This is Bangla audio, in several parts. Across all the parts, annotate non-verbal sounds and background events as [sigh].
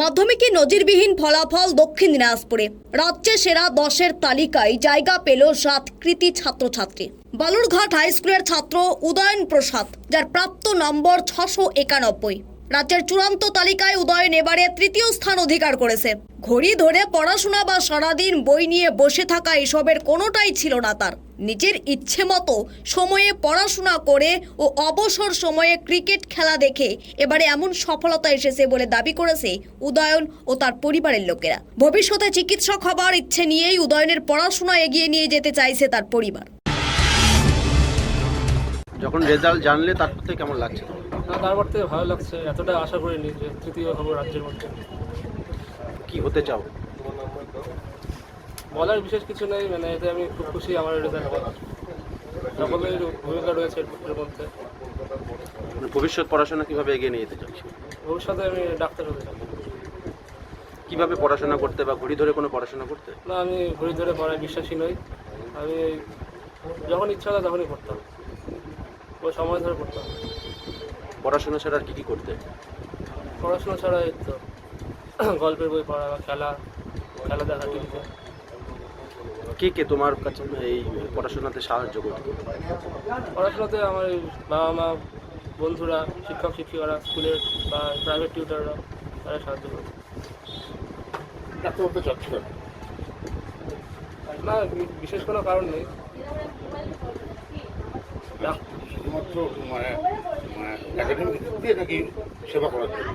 মাধ্যমিকে নজিরবিহীন ফলাফল দক্ষিণ দিনাজপুরে। রাজ্যে সেরা দশের তালিকায় জায়গা পেল সাত কৃতি ছাত্রছাত্রী। বালুরঘাট হাইস্কুলের ছাত্র উদয়ন প্রসাদ, যার প্রাপ্ত নম্বর ছশো একানব্বই। রাজ্যের চূড়ান্ত তালিকায় উদয়ন এবারে তৃতীয় স্থান অধিকার করেছে। ঘড়ি ধরে পড়াশোনা বা সারাদিন বই নিয়ে বসে থাকা এসবের কোনোটাই ছিল না তার। নিজের ইচ্ছে মতো সময়ে পড়াশোনা করে ও অবসর সময়ে ক্রিকেট খেলা দেখে এবারে এমন সফলতা এসেছে বলে দাবি করেছে উদয়ন ও তার পরিবারের লোকেরা। ভবিষ্যতে চিকিৎসক হবার ইচ্ছে নিয়েই উদয়নের পড়াশোনা এগিয়ে নিয়ে যেতে চাইছে তার পরিবার। যখন রেজাল্ট জানলে তারপর থেকে কেমন লাগছে? না তারপর থেকে ভালো লাগছে। এতটা আশা করিনি যে তৃতীয় হব রাজ্যের মধ্যে। কি হতে চাও? বলার বিশেষ কিছু নেই মানে এতে আমি খুব খুশি আমার রেজাল্ট সকলের ভূমিকা রয়েছে এর মধ্যে। মানে ভবিষ্যৎ পড়াশোনা কীভাবে এগিয়ে নিয়ে যেতে চাচ্ছি? ভবিষ্যতে আমি ডাক্তার হতে চাই। কীভাবে পড়াশোনা করতে বা ঘড়ি ধরে কোনো পড়াশোনা করতে? না আমি ঘড়ি ধরে পড়ায় বিশ্বাসী নই। আমি যখন ইচ্ছা হতো তখনই পড়তাম ওই সময় ধরে পড়তাম পড়াশোনা ছাড়া আর কি কি করতে? পড়াশোনা ছাড়া এই তো [clears throat] গল্পের বই পড়া বা খেলা খেলা দেখা টিভিতে কে কে তোমার কাছে এই পড়াশোনাতে সাহায্য করতে? পড়াশোনাতে আমার এই বাবা মা বন্ধুরা শিক্ষক শিক্ষিকারা স্কুলের বা প্রাইভেট টিউটাররা তারা সাহায্য করে না। বিশেষ কোনো কারণ নেই। শুধুমাত্র মানে একাডেমিক দিয়ে নাকি সেবা করার জন্য?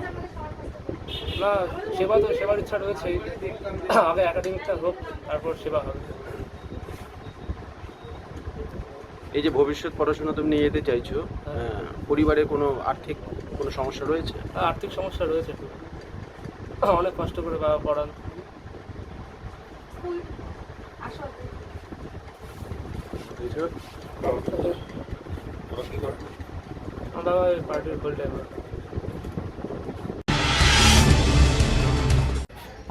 না সেবা তো সেবার ইচ্ছা রয়েছেই আগে একাডেমিকটা হোক তারপর সেবা হবে। এই যে ভবিষ্যৎ পড়াশোনা তুমি নিয়ে যেতে চাইছো আহ, পরিবারে কোনো আর্থিক কোনো সমস্যা রয়েছে? আর আর্থিক সমস্যা রয়েছে অনেক কষ্ট করে বাবা পড়ান। বুঝেছ? পার্টির ফুল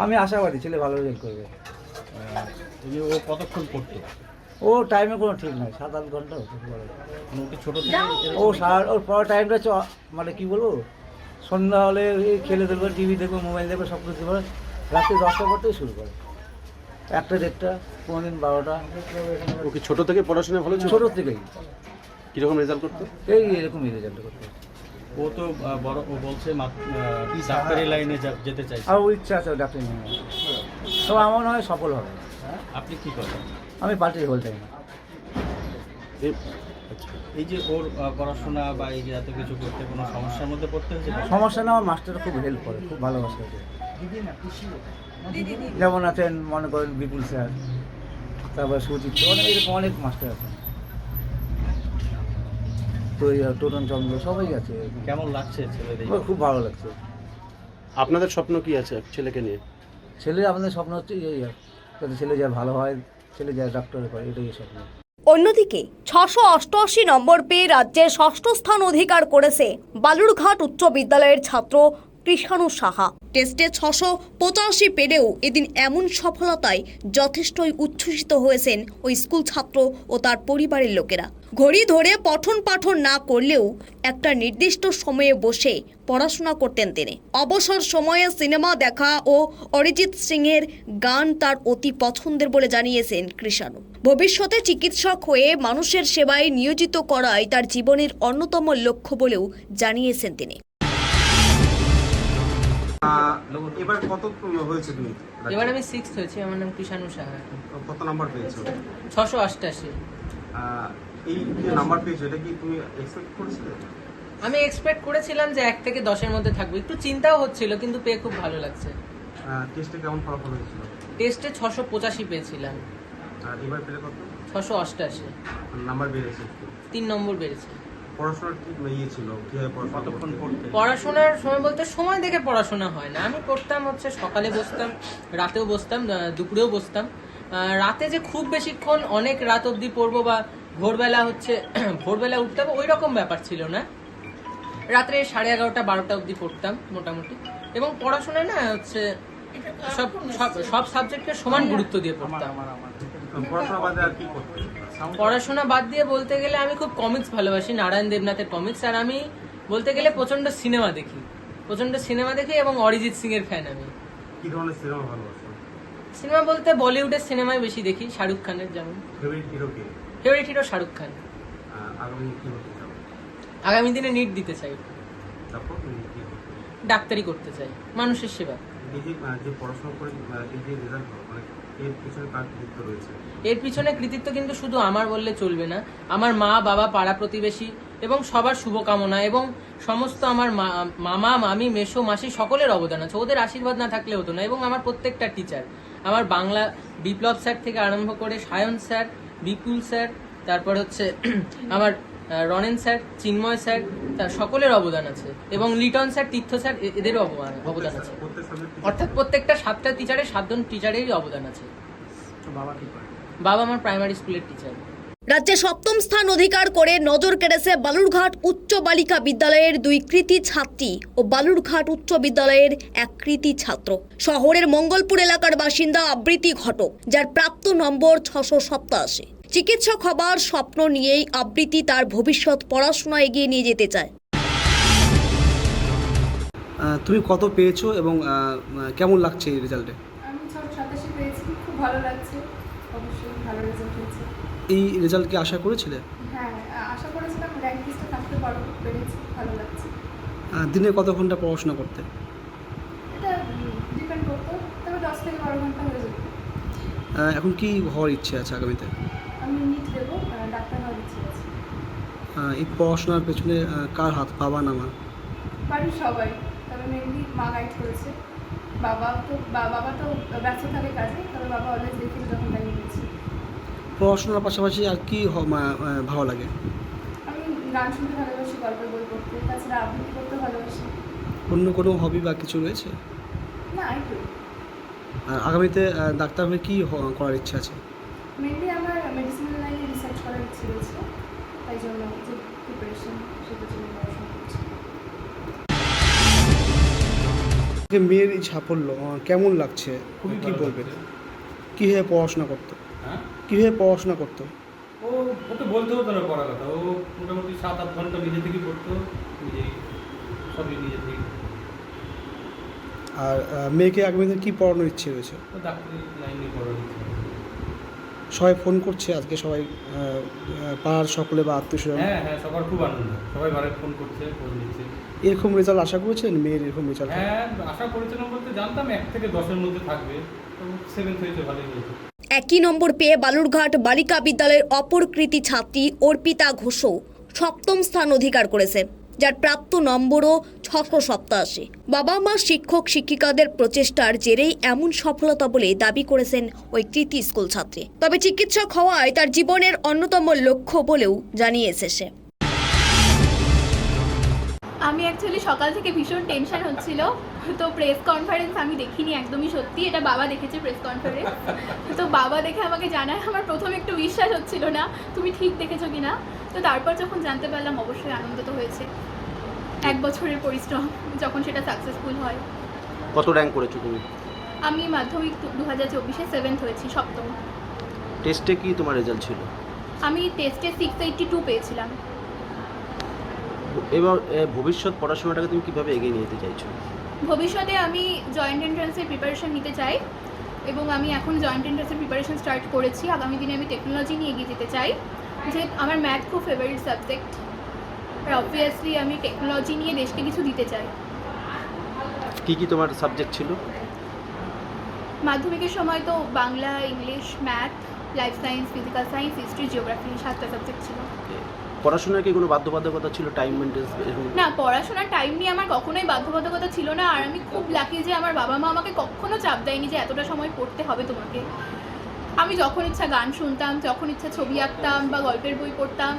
আমি আশাবাদী ছেলে ভালো রেজাল্ট করবে। যে ও কতক্ষণ পড়তো? ও টাইমে কোনো ঠিক নাই সাত আট ঘণ্টা হতে পারে মানে ওকে ছোট ও সার ওর পড়ার টাইমটা হচ্ছে মানে কি বলব? সন্ধ্যা হলে খেলে দেখবে টিভি দেখবে মোবাইল দেখবে সব কিছু করে রাত্রি দশটা পড়তেই শুরু করে। একটা দেড়টা কোনো দিন বারোটা। ও কি ছোট থেকে পড়াশোনা ভালো ছোটোর থেকেই। কীরকম রেজাল্ট করতো? এই এরকমই রেজাল্ট করতে। ও তো বড় ও বলছে ডাক্তারি লাইনে যেতে চাইছে। আর ও ইচ্ছা আছে ডাক্তার নিয়ে তো আমার মনে হয় সফল হবে। আপনি কি করেন আমি পার্টির হোল টাইম এই- এই যে ওর পড়াশোনা বা এই যে এত কিছু করতে কোনো সমস্যার মধ্যে পড়তে হয়েছে? সমস্যা না আমার মাস্টার খুব হেল্প করে খুব ভালোবাসে যেমন আছেন মনে করেন বিপুল স্যার তারপর সুচিত্র অনেক এরকম অনেক মাস্টার আছেন। তো টোটন চন্দ্র সবাই আছে। কেমন লাগছে ছেলেদের? আমার খুব ভালো লাগছে। আপনাদের স্বপ্ন কি আছে ছেলেকে নিয়ে? ছেলে আমাদের স্বপ্ন হচ্ছে এই যাতে ছেলে যা ভালো হয় ছেলে যা ডাক্তার করে এটাই স্বপ্ন। অন্যদিকে ছশো অষ্টআশি নম্বর পেয়ে রাজ্যে ষষ্ঠ স্থান অধিকার করেছে বালুরঘাট উচ্চ বিদ্যালয়ের ছাত্র কৃষাণু সাহা। টেস্টে ছশো পঁচাশি পেলেও এদিন এমন সফলতায় যথেষ্টই উচ্ছ্বসিত হয়েছেন ওই স্কুল ছাত্র ও তার পরিবারের লোকেরা। ঘড়ি ধরে পঠন পাঠন না করলেও একটা নির্দিষ্ট সময়ে বসে পড়াশোনা করতেন তিনি। অবসর সময়ে সিনেমা দেখা ও অরিজিৎ সিংয়ের গান তার অতি পছন্দের বলে জানিয়েছেন কৃষাণু। ভবিষ্যতে চিকিৎসক হয়ে মানুষের সেবায় নিয়োজিত করাই তার জীবনের অন্যতম লক্ষ্য বলেও জানিয়েছেন তিনি। এবার কত হয়েছে তুমি? এবার আমি হয়েছি আমার নাম সাহা কত নাম্বার পেয়েছ? ছশো অষ্টাশি। এই যে নাম্বার পেয়েছ এটা কি তুমি এক্সপেক্ট করেছিলে? আমি এক্সপেক্ট করেছিলাম যে এক থেকে দশের মধ্যে থাকব। একটু চিন্তাও হচ্ছিল কিন্তু পেয়ে খুব ভালো লাগছে। টেস্টে কেমন ফলাফল হয়েছিল? টেস্টে ছশো পঁচাশি পেয়েছিলাম। আর এবার পেলে কত? ছশো অষ্টাশি। নাম্বার বেড়েছে তিন নম্বর বেড়েছে। পড়াশোনার কি ইয়ে কীভাবে কতক্ষণ পড়তে পড়াশোনার সময় বলতে সময় দেখে পড়াশোনা হয় না। আমি পড়তাম হচ্ছে সকালে বসতাম রাতেও বসতাম দুপুরেও বসতাম। রাতে যে খুব বেশিক্ষণ অনেক রাত অবধি পড়ব বা ভোরবেলা হচ্ছে [clears throat] ভোরবেলা উঠতাম ওই রকম ব্যাপার ছিল না। রাত্রে সাড়ে এগারোটা বারোটা অবধি পড়তাম মোটামুটি। এবং পড়াশোনায় না হচ্ছে সব সব- সব সাবজেক্টকে সমান গুরুত্ব দিয়ে পড়তাম। পড়াশোনা বাদে আর কি করতে পড়াশোনা বাদ দিয়ে বলতে গেলে আমি খুব কমিক্স ভালোবাসি নারায়ণ দেবনাথের কমিক্স আর আমি বলতে গেলে প্রচণ্ড সিনেমা দেখি। প্রচণ্ড সিনেমা দেখি এবং অরিজিৎ সিং এর ফ্যান আমি। কি ধরনের সিনেমা ভালোবাসো? সিনেমা বলতে বলিউডের সিনেমাই বেশি দেখি শাহরুখ খানের যেমন। ফেভারিট হিরো কে? Favourite hero Shahrukh Khan. আগামী কি হতে চাও? আগামী দিনে নিট দিতে চাই। তারপর? ডাক্তারি করতে চাই মানুষের সেবা। এই যে পড়াশোনা করে এই যে রেজাল্ট মানে এর পিছনে কার কৃতিত্ব রয়েছে? এর পিছনে কৃতিত্ব কিন্তু শুধু আমার বললে চলবে না। আমার মা, বাবা, পাড়া প্রতিবেশী এবং সবার শুভকামনা এবং সমস্ত আমার মামা, মামি, মেসো, মাসি সকলের অবদান আছে। ওদের আশীর্বাদ না থাকলে হতো না এবং আমার প্রত্যেকটা টিচার আমার বাংলা বিপ্লব স্যার থেকে আরম্ভ করে সায়ন স্যার, বিপুল স্যার, তারপর হচ্ছে [clears throat] আমার রনেন স্যার, চিন্ময় স্যার, তার সকলের অবদান আছে এবং লিটন স্যার, তীর্থ স্যার, এ- এদেরও অবদান অবদান আছে। অর্থাৎ প্রত্যেকটা সাতটা টিচারের সাতজন টিচারেরই অবদান আছে। বাবা কি করে? বাবা আমার প্রাইমারি স্কুলের টিচার রাজ্যে সপ্তম স্থান অধিকার করে নজর কেড়েছে বালুরঘাট উচ্চ বালিকা বিদ্যালয়ের দুই কৃতি ছাত্রী ও বালুরঘাট উচ্চ বিদ্যালয়ের এক কৃতি ছাত্র। শহরের মঙ্গলপুর এলাকার বাসিন্দা আবৃতি ঘটক যার প্রাপ্ত নম্বর ছশো সপ্তাশি চিকিৎসক হবার স্বপ্ন নিয়েই আবৃতি তার ভবিষ্যৎ পড়াশোনা এগিয়ে নিয়ে যেতে চায়। আহ, তুমি কত পেয়েছ এবং কেমন লাগছে এই রেজাল্টে আমি ছশো সাতাশি পেয়েছি খুব ভালো লাগছে অবশ্যই ভালো রেজাল্ট হয়েছে এই রেজাল্ট কি আশা করেছিলে? হ্যাঁ আশা করেছিলাম র্যাঙ্ক লিস্টে থাকতে পারব পেরেছি ভালো লাগছে। দিনে কত ঘণ্টা পড়াশোনা করতে? এটা ডিপেন্ড করতো তবে দশ থেকে বারো ঘণ্টা হয়ে যেত। এখন কি হওয়ার ইচ্ছে আছে আগামীতে? আমি নিট দেবো ডাক্তার হওয়ার ইচ্ছে আছে। এই পড়াশোনার পেছনে কার হাত বাবা না মা? বাড়ির সবাই তবে মেনলি মা গাইড করেছে। বাবা তো বাবা তো ব্যস্ত থাকে কাজে তবে বাবা অলওয়েজ দেখে যখন পড়াশোনার পাশাপাশি আর কি ভালো লাগে? গান শুনতে ভালোবাসি গল্পের বই পড়তে তাছাড়া আবৃত্তি করতে ভালোবাসি। অন্য কোনো হবি বা কিছু রয়েছে? না একটু। আর আগামীতে ডাক্তার হয়ে কী হ- করার ইচ্ছা আছে? মেনলি আমার মেডিসিনাল লাইনে রিসার্চ করার ইচ্ছে রয়েছে তাই জন্য যে প্রিপারেশন সেটার জন্য পড়াশোনা করছি। যে মেয়ের সাফল্য কেমন লাগছে? কি বলবেন লাগছে। কীভাবে পড়াশোনা করতো? হ্যাঁ? কীভাবে পড়াশোনা করতো? ও ওকে বলতে হতো না পড়ার কথা। ও মোটামুটি সাত আট ঘণ্টা নিজে থেকে পড়তো নিজেই সবই নিজে থেকে আর মেয়েকে মেয়েকে আগামীতে কী পড়ানোর ইচ্ছে রয়েছে? ও ডাক্তারি লাইনে পড়ার ইচ্ছে সবাই ফোন করছে আজকে সবাই পাড়ার সকলে বা আত্মীয় স্বজন? হ্যাঁ হ্যাঁ সবার খুব আনন্দ। সবাই বারে ফোন করছে ফোন দিচ্ছে। এরকম রেজাল্ট আশা করেছেন মেয়ের এরকম রেজাল্ট হ্যাঁ আশা করেছিলাম বলতে জানতাম এক থেকে দশের মধ্যে থাকবে। তো সেভেন্থ হয়েছে ভালোই হয়েছে। একই নম্বর পেয়ে বালুরঘাট বালিকা বিদ্যালয়ের অপরকৃতি ছাত্রী অর্পিতা ঘোষও সপ্তম স্থান অধিকার করেছে, যার প্রাপ্ত নম্বরও ছশো সপ্তাশি বাবা মা শিক্ষক শিক্ষিকাদের প্রচেষ্টার জেরেই এমন সফলতা বলে দাবি করেছেন ওই কৃতি স্কুল ছাত্রী। তবে চিকিৎসক হওয়ায় তার জীবনের অন্যতম লক্ষ্য বলেও জানিয়েছে সে। আমি অ্যাকচুয়ালি সকাল থেকে ভীষণ টেনশন হচ্ছিল। তো প্রেস কনফারেন্স আমি দেখিনি একদমই সত্যি এটা বাবা দেখেছে প্রেস কনফারেন্স তো বাবা দেখে আমাকে জানায় আমার প্রথম একটু বিশ্বাস হচ্ছিল না তুমি ঠিক দেখেছ কি না তো তারপর যখন জানতে পারলাম অবশ্যই আনন্দ তো হয়েছে। এক বছরের পরিশ্রম যখন সেটা সাকসেসফুল হয়। কত র্যাঙ্ক করেছ তুমি? আমি মাধ্যমিক দু হাজার চব্বিশে সেভেন্থ হয়েছি সপ্তম। টেস্টে কি তোমার রেজাল্ট ছিল? আমি টেস্টে সিক্স এইটটি টু পেয়েছিলাম। এবার ভবিষ্যৎ পড়াশোনাটাকে তুমি কীভাবে এগিয়ে নিয়ে যেতে চাইছো? ভবিষ্যতে আমি জয়েন্ট এন্ট্রান্সের প্রিপারেশন নিতে চাই এবং আমি এখন জয়েন্ট এন্ট্রান্সের প্রিপারেশন স্টার্ট করেছি। আগামী দিনে আমি টেকনোলজি নিয়ে এগিয়ে যেতে চাই। যে আমার ম্যাথ খুব ফেভারিট সাবজেক্ট আর অবভিয়াসলি আমি টেকনোলজি নিয়ে দেশকে কিছু দিতে চাই। কি কি তোমার সাবজেক্ট ছিল? মাধ্যমিকের সময় তো Bangla English math life science physical science history geography সাতটা সাবজেক্ট ছিল। পড়াশোনার কি কোনো বাধ্যবাধকতা ছিল? টাইম মেনটেন্স না, পড়াশোনার টাইম নিয়ে আমার কখনোই বাধ্যবাধকতা ছিল না। আর আমি খুব লাকি যে আমার বাবা মা আমাকে কখনো চাপ দেয়নি যে এতটা সময় পড়তে হবে তোমাকে। আমি যখন ইচ্ছা গান শুনতাম, যখন ইচ্ছা ছবি আঁকতাম বা গল্পের বই পড়তাম,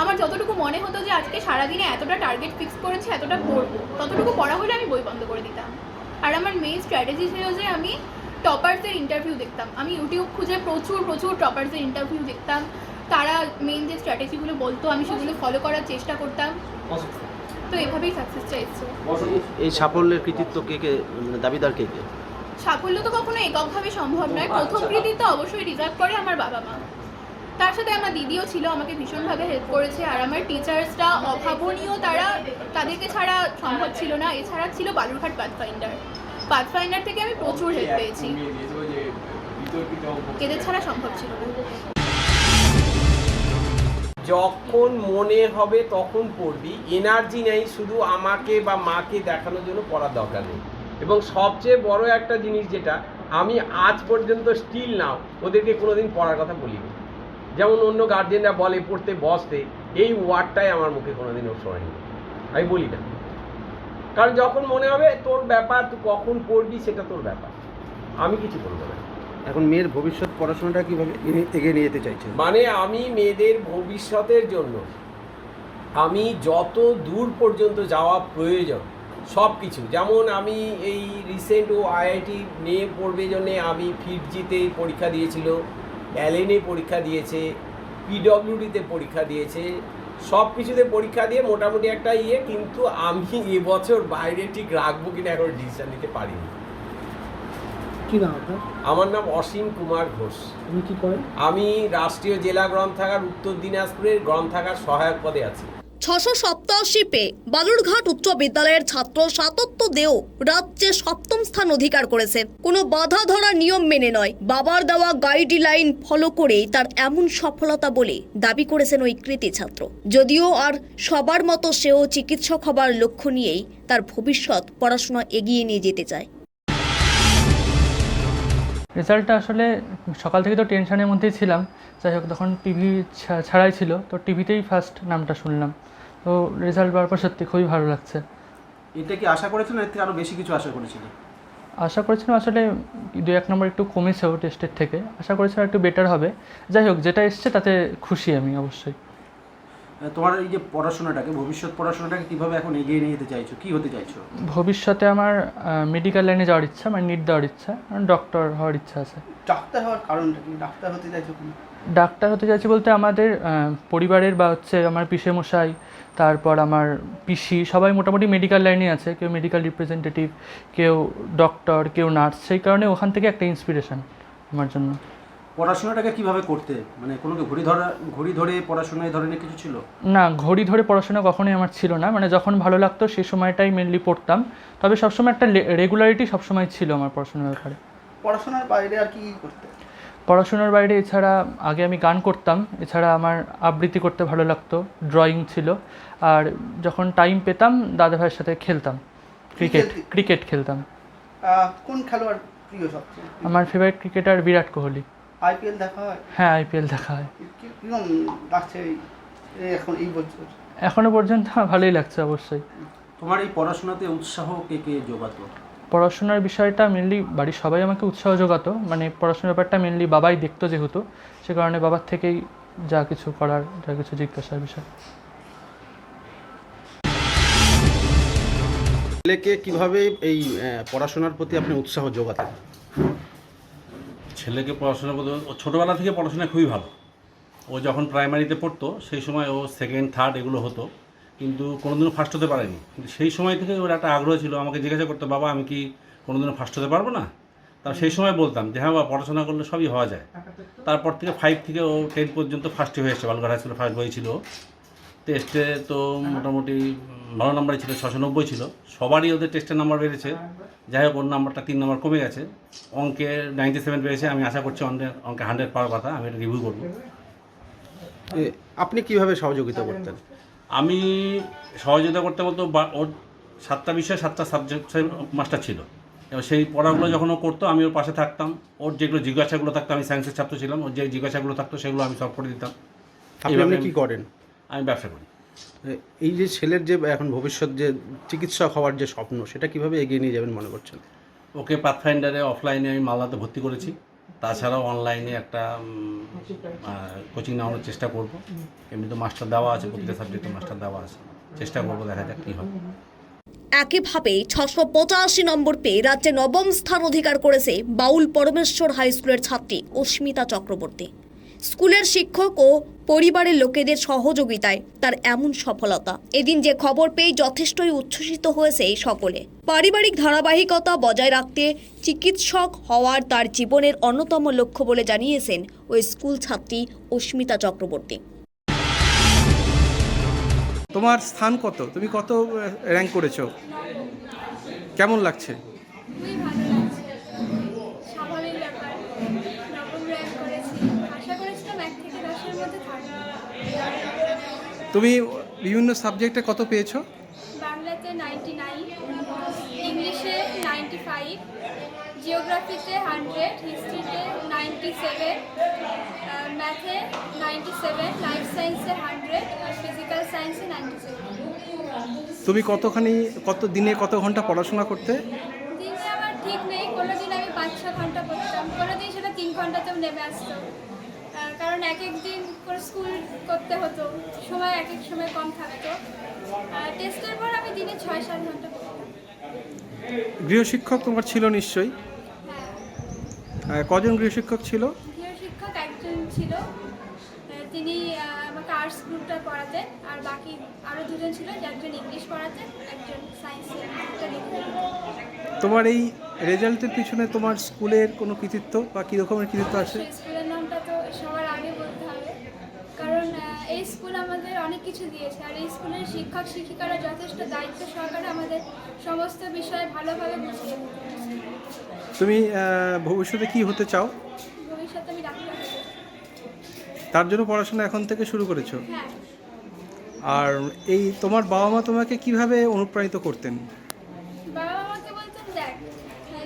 আমার যতটুকু মনে হতো যে আজকে সারাদিনে এতটা টার্গেট ফিক্স করেছি, এতটা পড়ব, ততটুকু পড়া হলে আমি বই বন্ধ করে দিতাম। আর আমার মেইন স্ট্র্যাটেজি ছিল যে আমি টপার্সের ইন্টারভিউ দেখতাম। আমি ইউটিউব খুঁজে প্রচুর প্রচুর টপার্সের ইন্টারভিউ দেখতাম। তারা মেইন যে স্ট্র্যাটেজিগুলো বলতো আমি সেগুলো ফলো করার চেষ্টা করতাম তো এভাবেই সাকসেসটা এসছে এই সাফল্যের কৃতিত্ব কে কে মানে দাবিদার কে কে সাফল্য তো কখনো এককভাবে সম্ভব নয় প্রথম কৃতিত্ব অবশ্যই রিজার্ভ করে আমার বাবা মা তার সাথে আমার দিদিও ছিল আমাকে ভীষণভাবে হেল্প করেছে আর আমার টিচার্সরা অভাবনীয় তারা তাদেরকে ছাড়া সম্ভব ছিল না এছাড়া ছিল বালুরঘাট পাথফাইন্ডার পাথফাইন্ডার থেকে আমি প্রচুর হেল্প পেয়েছি এদের ছাড়া সম্ভব ছিল না যখন মনে হবে তখন পড়বি। এনার্জি নেই, শুধু আমাকে বা মাকে দেখানোর জন্য পড়ার দরকার নেই। এবং সবচেয়ে বড় একটা জিনিস যেটা, আমি আজ পর্যন্ত স্টিল নাও ওদেরকে কোনোদিন পড়ার কথা বলিনি। যেমন অন্য গার্জেনরা বলে, পড়তে, বসতে। এই ওয়ার্ডটাই আমার মুখে কোনোদিন ওর সময় নেই আমি বলি না। কারণ যখন মনে হবে তোর ব্যাপার, তুই কখন পড়বি সেটা তোর ব্যাপার। আমি কিছু বলব না। এখন মেয়ের ভবিষ্যৎ পড়াশোনাটা কীভাবে এগিয়ে- নিয়ে যেতে চাইছেন? মানে আমি মেয়েদের ভবিষ্যতের জন্য আমি যত দূর পর্যন্ত যাওয়া প্রয়োজন সব কিছু যেমন আমি এই রিসেন্ট ও আইআইটি নিয়ে পড়বে জন্যে আমি ফিটজিতে পরীক্ষা দিয়েছিল অ্যালেনে পরীক্ষা দিয়েছে পিডব্লিউডিতে পরীক্ষা দিয়েছে সব কিছুতে পরীক্ষা দিয়ে মোটামুটি একটা ইয়ে কিন্তু আমি এবছর বাইরে ঠিক রাখব কিনা এখন ডিসিশন নিতে পারিনি। কি নাম আপনার? আমার নাম অসীম কুমার ঘোষ। আপনি কি করেন? আমি রাষ্ট্রীয় জেলা গ্রন্থাগার উত্তর দিনাজপুরের গ্রন্থাগার সহায়ক পদে আছি। ছশো সপ্তাশি পে বালুরঘাট উচ্চ বিদ্যালয়ের ছাত্র সাতত্য দেও রাজ্যে সপ্তম স্থান অধিকার করেছে। কোনো বাধা ধরা নিয়ম মেনে নয়। বাবার দেওয়া গাইডলাইন ফলো করেই তার এমন সফলতা বলে দাবি করেছেন ওই কৃতি ছাত্র। যদিও আর সবার মতো সেও চিকিৎসক হবার লক্ষ্য নিয়েই তার ভবিষ্যৎ পড়াশোনা এগিয়ে নিয়ে যেতে চায়। রেজাল্টটা আসলে সকাল থেকে তো টেনশনের মধ্যেই ছিলাম। যাই হোক তখন টিভি ছাড়াই ছিল তো টিভিতেই ফার্স্ট নামটা শুনলাম। তো রেজাল্ট পাওয়ার পর সত্যি খুবই ভালো লাগছে। এটা কি আশা করেছিলেন? এর থেকে আরও বেশি কিছু আশা করেছিলেন আশা করেছিলাম আসলে দু এক নম্বর একটু কমেছেও টেস্টের থেকে। আশা করেছিলাম একটু বেটার হবে। যাই হোক যেটা এসছে তাতে খুশি আমি অবশ্যই। তোমার এই যে পড়াশোনাটাকে ভবিষ্যৎ পড়াশোনাটাকে কীভাবে এখন এগিয়ে নিয়ে যেতে চাইছো? কি হতে চাইছো? ভবিষ্যতে আমার মেডিকেল লাইনে যাওয়ার ইচ্ছা মানে নিট দেওয়ার ইচ্ছা ডক্টর হওয়ার ইচ্ছা আছে। ডাক্তার হওয়ার কারণটা কি? ডাক্তার হতে চাইছো ডাক্তার হতে চাইছি বলতে আমাদের পরিবারের বা হচ্ছে আমার পিসে মশাই তারপর আমার পিসি সবাই মোটামুটি মেডিকেল লাইনে আছে কেউ মেডিকেল রিপ্রেজেন্টেটিভ কেউ ডক্টর কেউ নার্স সেই কারণে ওখান থেকে একটা ইন্সপিরেশন আমার জন্য। পড়াশোনাটাকে কীভাবে করতে? মানে কোনো কি ঘড়ি ধরা ঘড়ি ধরে পড়াশোনা এই ধরনের কিছু ছিল? না ঘড়ি ধরে পড়াশোনা কখনোই আমার ছিল না। মানে যখন ভালো লাগতো সেই সময়টাই মেনলি পড়তাম। তবে সবসময় একটা রেগুলারিটি সবসময় ছিল আমার পড়াশোনার ব্যাপারে। পড়াশোনার বাইরে আর কি করতে? পড়াশোনার বাইরে এছাড়া আগে আমি গান করতাম। এছাড়া আমার আবৃত্তি করতে ভালো লাগতো ড্রয়িং ছিল। আর যখন টাইম পেতাম দাদা ভাইয়ের সাথে খেলতাম। ক্রিকেট ক্রিকেট খেলতাম। কোন খেলোয়াড় প্রিয় সবচেয়ে? আমার favourite cricketer Virat Kohli. IPL দেখা হয়? হ্যাঁ আইপিএল দেখা হয়। কীরকম লাগছে এখন এই বছর? এখনও পর্যন্ত ভালোই লাগছে অবশ্যই। তোমার এই পড়াশোনাতে উৎসাহ কে কে যোগাতো? পড়াশোনার বিষয়টা মেনলি বাড়ির সবাই আমাকে উৎসাহ যোগাতো মানে পড়াশোনার ব্যাপারটা মেনলি বাবাই দেখতো যেহেতু সে কারণে বাবার থেকেই যা কিছু করার যা কিছু জিজ্ঞাসার বিষয়। ছেলেকে কীভাবে এই পড়াশোনার প্রতি আপনি উৎসাহ যোগাতেন? ছেলেকে পড়াশোনা করতে ছোটোবেলা থেকে পড়াশোনা খুবই ভালো। ও যখন প্রাইমারিতে পড়তো, সেই সময় ও সেকেন্ড থার্ড এগুলো হতো। কিন্তু কোনোদিনও ফার্স্ট হতে পারেনি। কিন্তু সেই সময় থেকে ওর একটা আগ্রহ ছিল, আমাকে জিজ্ঞাসা করতো, বাবা, আমি কি কোনোদিনও ফার্স্ট হতে পারব না? তা সেই সময় বলতাম যে হ্যাঁ বাবা, পড়াশোনা করলে সবই হওয়া যায়। তারপর থেকে ফাইভ থেকে ও টেন পর্যন্ত ফার্স্টে হয়ে এসছে বালুঘাট হাই স্কুলে ফার্স্ট বই ছিল। টেস্টে তো মোটামুটি ভালো নাম্বারই ছিল ছশো নব্বই ছিল। সবারই ওদের টেস্টের নাম্বার বেড়েছে। যাই হোক ওর নাম্বারটা তিন নাম্বার কমে গেছে। অঙ্কে নাইনটি সেভেন পেয়েছে। আমি আশা করছি অঙ্কে অঙ্কে হান্ড্রেড পাওয়ার কথা। আমি এটা রিভিউ করব। আপনি কীভাবে সহযোগিতা করতেন? আমি সহযোগিতা করতে বলতে বা- ওর সাতটা বিষয়ে সাতটা সাবজেক্ট মাস্টার ছিল। এবার সেই পড়াগুলো যখন ও করতো আমি ওর পাশে থাকতাম। ওর যেগুলো জিজ্ঞাসাগুলো থাকতো আমি সায়েন্সের ছাত্র ছিলাম। ওর যে জিজ্ঞাসাগুলো থাকতো সেগুলো আমি সলভ করে দিতাম। আপনি কি করেন? আমি ব্যবসা করি। এই যে ছেলের যে এখন ভবিষ্যৎ যে চিকিৎসক হওয়ার যে স্বপ্ন সেটা কীভাবে এগিয়ে নিয়ে যাবেন মনে করছেন? ওকে পাথফাইন্ডারে অফলাইনে আমি মালদাতে ভর্তি করেছি। তাছাড়াও অনলাইনে একটা কোচিং নেওয়ানোর চেষ্টা করব। এমনি তো মাস্টার দেওয়া আছে প্রতিটা সাবজেক্টে মাস্টার দেওয়া আছে। চেষ্টা করব দেখা যাক কী হয়। একইভাবে ছশো পঁচাশি নম্বর পেয়ে রাজ্যে নবম স্থান অধিকার করেছে বাউল পরমেশ্বর হাই স্কুলের ছাত্রী অস্মিতা চক্রবর্তী। স্কুলের শিক্ষক ও পরিবারের লোকেদের সহযোগিতায় তার এমন সফলতা। এদিন যে খবর পেয়ে যথেষ্টই উচ্ছ্বসিত হয়েছে এই সকলে। পারিবারিক ধারাবাহিকতা বজায় রাখতে চিকিৎসক হওয়ার তার জীবনের অন্যতম লক্ষ্য বলে জানিয়েছেন ওই স্কুল ছাত্রী অস্মিতা চক্রবর্তী। তোমার স্থান কত? তুমি কত র্যাঙ্ক করেছ? কেমন লাগছে স্বাভাবিক ব্যাপার নবম র্যাঙ্ক করেছি আশা করেছিলাম এক থেকে দশের মধ্যে থাকব তুমি বিভিন্ন সাবজেক্টে কত পেয়েছ? বাংলাতে নাইনটি নাইন ইংলিশে নাইনটি ফাইভ জিওগ্রাফিতে হান্ড্রেড হিস্ট্রিতে নাইনটি সেভেন ম্যাথে নাইনটি সেভেন লাইফ সায়েন্সে হান্ড্রেড আর ফিজিক্যাল সায়েন্সে নাইনটি সেভেন তুমি কতখানি কত দিনে কত ঘণ্টা পড়াশোনা করতে? দিনে আমার ঠিক নেই কোনো দিন আমি পাঁচ ছ ঘণ্টা পড়তাম কোনো দিন সেটা তিন ঘন্টাতেও নেমে আসতো। কারণ এক এক দিন করে স্কুল করতে হতো। সময় এক এক সময় কম থাকতো। টেস্টের পর আমি দিনে ছয় সাত ঘণ্টা গৃহশিক্ষক তোমার ছিল নিশ্চয়ই? হ্যাঁ। কজন গৃহশিক্ষক ছিল? গৃহ শিক্ষক একজন ছিল। তিনি আমাকে আর্টস গ্রুপটা পড়াতেন। আর বাকি আরও দুজন ছিল একজন ইংলিশ পড়াতেন একজন সায়েন্সের তোমার এই রেজাল্টের পিছনে তোমার স্কুলের কোনো কৃতিত্ব বা কী রকমের কৃতিত্ব আছে? স্কুলের নামটা তো সবার আগে বলতে হবে কারণ আহ, এই স্কুল আমাদের অনেক কিছু দিয়েছে আর এই স্কুলের শিক্ষক শিক্ষিকারা যথেষ্ট দায়িত্ব সহকারে আমাদের সমস্ত বিষয়ে ভালোভাবে বুঝিয়ে তুমি ভবিষ্যতে কি হতে চাও? ভবিষ্যতে আমি ডাক্তার তার জন্য পড়াশোনা এখন থেকে শুরু করেছ? হ্যাঁ। আর এই তোমার বাবা মা তোমাকে কীভাবে অনুপ্রাণিত করতেন বাবা আমাকে বলতেন দেখ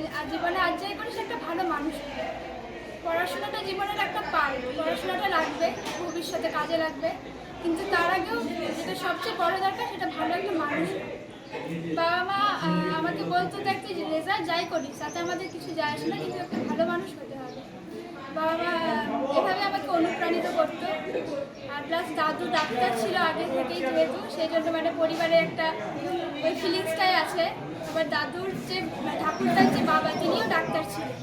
আহ, জীবনে আজ যাই করিস একটা ভালো মানুষ হবি। পড়াশোনাটা জীবনের একটা পার্ট পড়াশোনাটা লাগবে ভবিষ্যতে কাজে লাগবে। কিন্তু তার আগেও যেটা সবচেয়ে বড় দরকার, সেটা ভালো একটা মানুষ। বাবা মা আমাকে বলতো দেখ তুই রেজাল্ট যাই করিস, তাতে আমাদের কিছু যায় আসে না, কিন্তু একটা ভালো মানুষ হতে হবে। বাবা এভাবে আমাকে অনুপ্রাণিত করতো। আর প্লাস দাদু ডাক্তার ছিল আগে থেকেই যেহেতু, সেই জন্য মানে পরিবারে একটা ওই ফিলিংসটাই আছে। আবার দাদুর যে ঠাকুরদার যে বাবা, তিনিও ডাক্তার ছিলেন।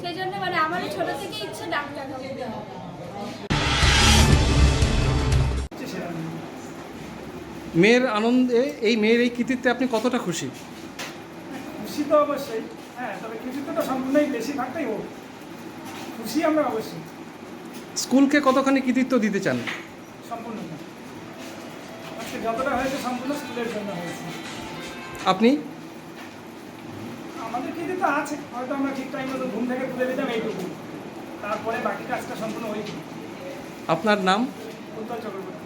সেই জন্য মানে আমারও ছোটো থেকেই ইচ্ছে ডাক্তার হবে মেয়ের আনন্দে এই মেয়ের এই কৃতিত্বে আপনি কতটা খুশি? খুশি তো অবশ্যই। হ্যাঁ তবে কৃতিত্বটা সম্পূর্ণই বেশিরভাগটাই হোক। খুশি আমরা অবশ্যই। স্কুলকে কতখানি কৃতিত্ব দিতে চান? সম্পূর্ণ। আজকে যতটা হয়েছে সম্পূর্ণ স্কুলের জন্য হয়েছে। আপনি? আমাদের কৃতিত্ব আছে। হয়তো আমরা ঠিক টাইম মতো ঘুম থেকে তুলে দিতাম এইটুকু। তারপরে বাকি কাজটা সম্পূর্ণ হয়েছে আপনার নাম? উত্তর চক্রবর্তী।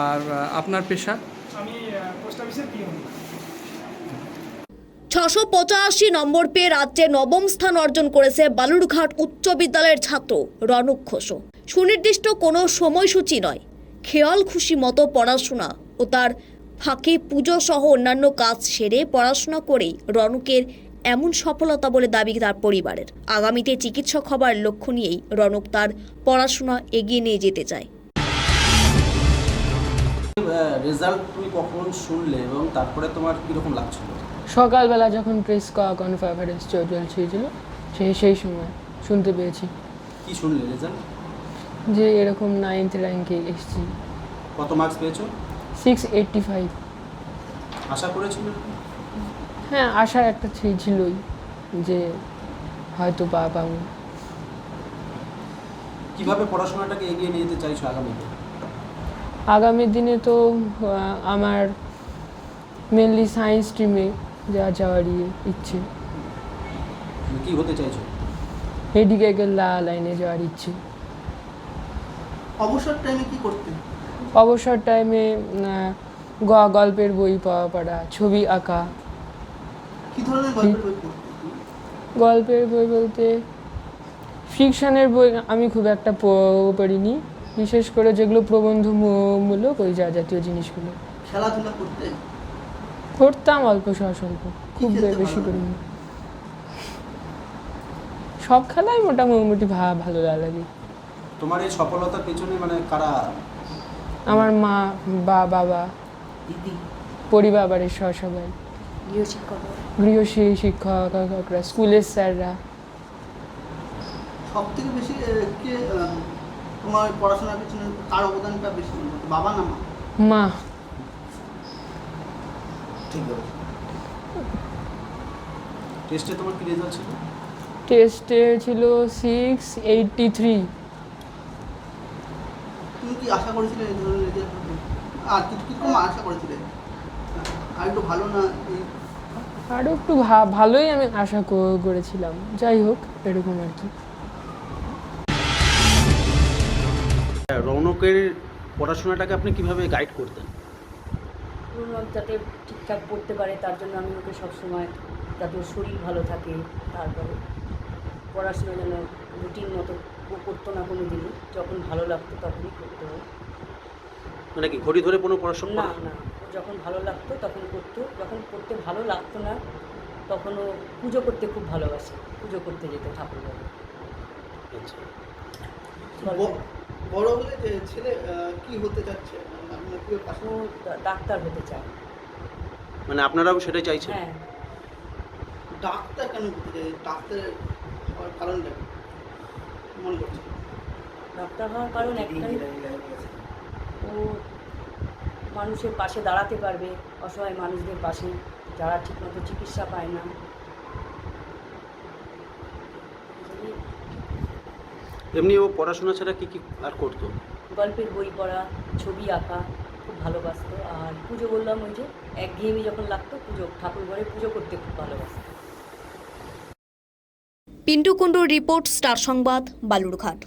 আর আপনার পেশা? আমি পোস্ট অফিসের পিওন ছশো পঁচাশি নম্বর পেয়ে রাজ্যে নবম স্থান অর্জন করেছে বালুরঘাট উচ্চ বিদ্যালয়ের ছাত্র রনক ঘোষও সুনির্দিষ্ট কোনো সময়সূচি নয়। খেয়াল খুশি মতো পড়াশোনা ও তার ফাঁকে পুজো সহ অন্যান্য কাজ সেরে পড়াশোনা করেই রনকের এমন সফলতা বলে দাবি তার পরিবারের। আগামীতে চিকিৎসক হবার লক্ষ্য নিয়েই রনক তার পড়াশোনা এগিয়ে নিয়ে যেতে চায়। রেজাল্ট তুমি কখন শুনলে এবং তারপরে তোমার কীরকম লাগছিল? সকালবেলা যখন প্রেস কনফারেন্স চলছিল সেই সেই সময় শুনতে পেয়েছি। কি শুনলে রেজাল্ট যে এরকম নাইনথ র্যাঙ্কে এসেছি। কত মার্কস পেয়েছ? সিক্স এইটটি ফাইভ আশা করেছিল? হ্যাঁ আশা একটা ছিলই যে হয়তো পা পাবো। কীভাবে পড়াশোনাটাকে এগিয়ে নিয়ে যেতে চাইছো আগামীতে? আগামী দিনে তো আমার মেনলি সায়েন্স স্ট্রিমে যা যাওয়ারই ইচ্ছে। কি হতে চাইছো? মেডিকেল লাইনে যাওয়ার ইচ্ছে। অবসর টাইমে কি করতে? অবসর টাইমে গল্পের বই পাওয়া পড়া ছবি আঁকা। কি ধরনের গল্পের বই গল্পের বই বলতে ফিকশনের বই আমি খুব একটা প- পড়িনি। বিশেষ করে যেগুলো প্রবন্ধমূলক ওই যা জাতীয় জিনিসগুলো। খেলাধুলা করতে? করতাম অল্প স্বল্প খুব বেশি করিনি। সব খেলাই মোটামুটি ভা- ভালো লাগে। তোমার এই সফলতার পেছনে মানে কারা? আমার মা বা বাবা পরিবারের সহ সবাই। গৃহ শিক্ষকরা স্কুলের স্যাররা। সব থেকে বেশি কে তোমার পড়াশোনার পিছনে কার অবদানটা বেশি বাবা না মা? মা। ঠিক আছে টেস্টে তোমার কি রেজাল্ট ছিল? টেস্টে ছিল সিক্স এইটটি থ্রি তুমি কি আশা করেছিলে এই ধরনের রেজাল্ট আর কি কীরকম আশা করেছিলে? আর একটু ভালো না আরও একটু ভা- ভালোই আমি আশা করেছিলাম। যাই হোক এরকম আর কি। রৌনকের পড়াশোনাটাকে আপনি কীভাবে গাইড করতেন? রৌনক যাতে ঠিকঠাক পড়তে পারে তার জন্য আমি ওকে সবসময় যাতে ওর শরীর ভালো থাকে তারপরে পড়াশোনা যেন রুটিন মতো ও করতো না কোনো দিনই যখন ভালো লাগতো তখনই করতে হয়। মানে কি ঘড়ি ধরে কোনো পড়াশোনা না না ও যখন ভালো লাগতো তখন করতো যখন করতে ভালো লাগতো না তখন ও পুজো করতে খুব ভালোবাসে পুজো করতে যেত ঠাকুর আচ্ছা। বড় হলে যে ছেলে কি হতে পাশে ডাক্তার হতে চায়। মানে আপনারাও সেটাই চাইছেন? হ্যাঁ। ডাক্তার কেন হতে চাই ডাক্তার হওয়ার কারণটা মনে করছে ডাক্তার হওয়ার কারণ একটাই। ও মানুষের পাশে দাঁড়াতে পারবে অসহায় মানুষদের পাশে। যারা ঠিকমতো চিকিৎসা পায় না এমনি ও পড়াশোনা ছাড়া কি কি আর করতো? গল্পের বই পড়া ছবি আঁকা খুব ভালোবাসত। আর পুজো বললাম ওই যে একঘেয়েমি যখন লাগতো পুজো ঠাকুর ঘরে পুজো করতে খুব ভালোবাসত। পিন্টু কুণ্ডুর রিপোর্ট স্টার সংবাদ বালুরঘাট।